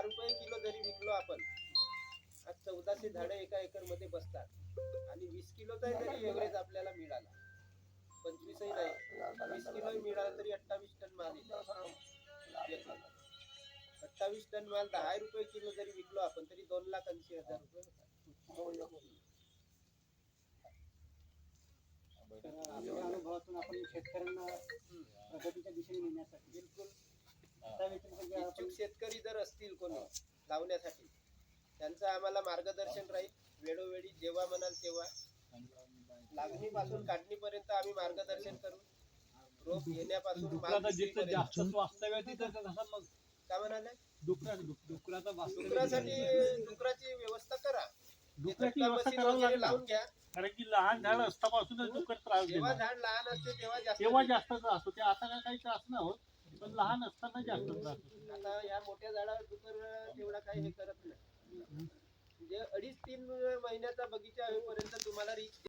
दहा रुपये किलो जरी विकलो आपण आज चौदाशे झाडं एका एकरमध्ये बसतात आणि वीस किलोचा जरी एव्हरेज आपल्याला मिळाला पंचवीसही नाही वीस किलो मिळाला तरी अठ्ठावीस टन माल येतो. अठ्ठावीस टन माल दहा रुपये किलो जरी विकलो आपण तरी दोन लाख ऐंशी हजार रुपये होतात. तर आपल्या अनुभवातून आपण शेतकऱ्यांना प्रगतीच्या दिशेने नेण्यासाठी बिलकुल शेतकरी जर असतील कोणी लावण्यासाठी त्यांचं आम्हाला मार्गदर्शन राहील. वेळोवेळी जेव्हा म्हणाल तेव्हा. लागणीपासून काढणीपर्यंत आम्ही मार्गदर्शन करू. रोप मग काय म्हणाले? डुकरासाठी डुकराची व्यवस्था करा. लावून घ्या. कारण की लहान झाड असतापासूनच डुकर त्रास जेव्हा झाड लहान असते तेव्हा जास्त तेव्हा जास्त त्रास होतो. ते आता काय काही त्रास नाही होत. पण लहान असताना जास्त त्रास होतो. आता या मोठ्या झाडावर डुकर तेवढा काही हे करत नाही. म्हणजे अडीच तीन महिन्याचा बगीचा होईपर्यंत तुम्हाला रीच